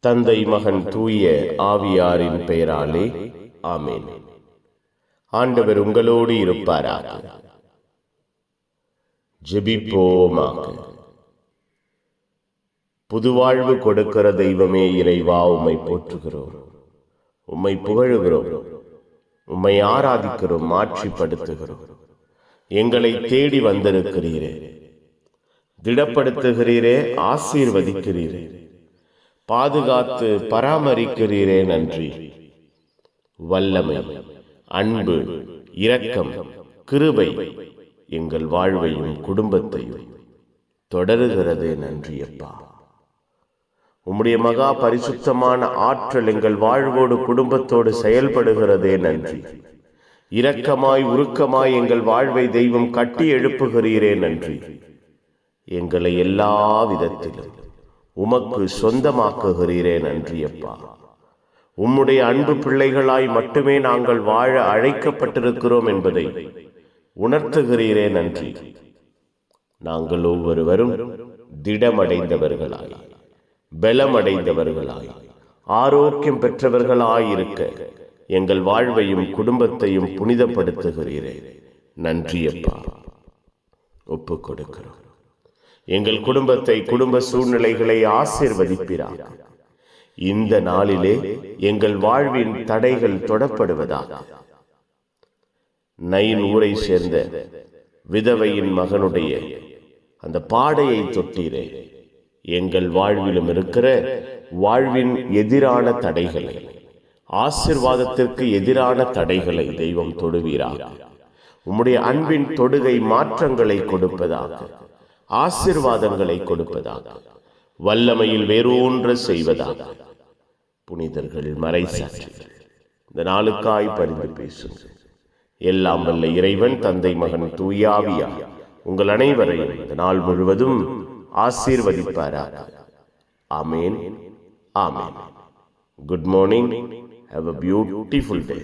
தந்தை மகன் தூய ஆவியாரின் பெயராலே ஆமேன். ஆண்டவர் உங்களோடு இருப்பாராக. ஜெபிப்போமாக. புதுவாழ்வு கொடுக்கிற தெய்வமே இறைவா உம்மை போற்றுகிறோம். உம்மை புகழுகிறோம். உம்மை ஆராதிக்கிறோம் மாற்றிப்படுத்துகிறோம் எங்களை தேடி வந்திருக்கிறீரே. திடப்படுத்துகிறீரே ஆசீர்வதிக்கிறீரே. பாதுகாத்து பராமரிக்கிறீரே நன்றி. வல்லமை அன்பு இரக்கம் கிருபை எங்கள் வாழ்வையும் குடும்பத்தையும் தொடருகிறதே நன்றி அப்பா உம்முடைய மகா பரிசுத்தமான ஆற்றல் எங்கள் வாழ்வோடு குடும்பத்தோடு செயல்படுகிறதே நன்றி. இரக்கமாய் உருக்கமாய் எங்கள் வாழ்வை தெய்வம் கட்டி எழுப்புகிறீரே நன்றி. எங்களை எல்லா விதத்திலும் உமக்கு சொந்தமாக்குகிறீரே நன்றி அப்பா உம்முடைய அன்பு பிள்ளைகளாய் மட்டுமே நாங்கள் வாழ அழைக்கப்பட்டிருக்கிறோம் என்பதை உணர்த்துகிறீரே நன்றி. நாங்கள் ஒவ்வொருவரும் திடமடைந்தவர்களாய் பலமடைந்தவர்களாய் ஆரோக்கியம் பெற்றவர்களாயிருக்க எங்கள் வாழ்வையும் குடும்பத்தையும் புனிதப்படுத்துகிறீரே நன்றி அப்பா ஒப்புக் கொடுக்கிறோம் எங்கள் குடும்பத்தை குடும்ப சூழ்நிலைகளை ஆசிர்வதிப்பிறார் இந்த நாளிலே எங்கள் வாழ்வின் தடைகள் தொடப்படுவதாக. நயின் ஊரை சேர்ந்த விதவையின் மகனுடைய அந்த பாடையை தொட்டீரே. எங்கள் வாழ்விலும் இருக்கிற வாழ்வின் எதிரான தடைகளை ஆசிர்வாதத்திற்கு எதிரான தடைகளை தெய்வம் தொடுவீராக. உம்முடைய அன்பின் தொடுகை மாற்றங்களை கொடுப்பதாக. ஆசிர்வாதங்களை கொடுப்பதாக. வல்லமையில் வேறொன்று செய்வதாக. புனிதர்கள் மறைசாட்சிகள் இந்த நாளுக்காய் பரிந்து பேசுங்கள். எல்லாம் வல்ல இறைவன் தந்தை மகன் தூயாவியா உங்கள் அனைவரையும் இந்த நாள் முழுவதும் ஆசீர்வதிப்பாராக. ஆமேன். ஆமேன். Good morning have a beautiful day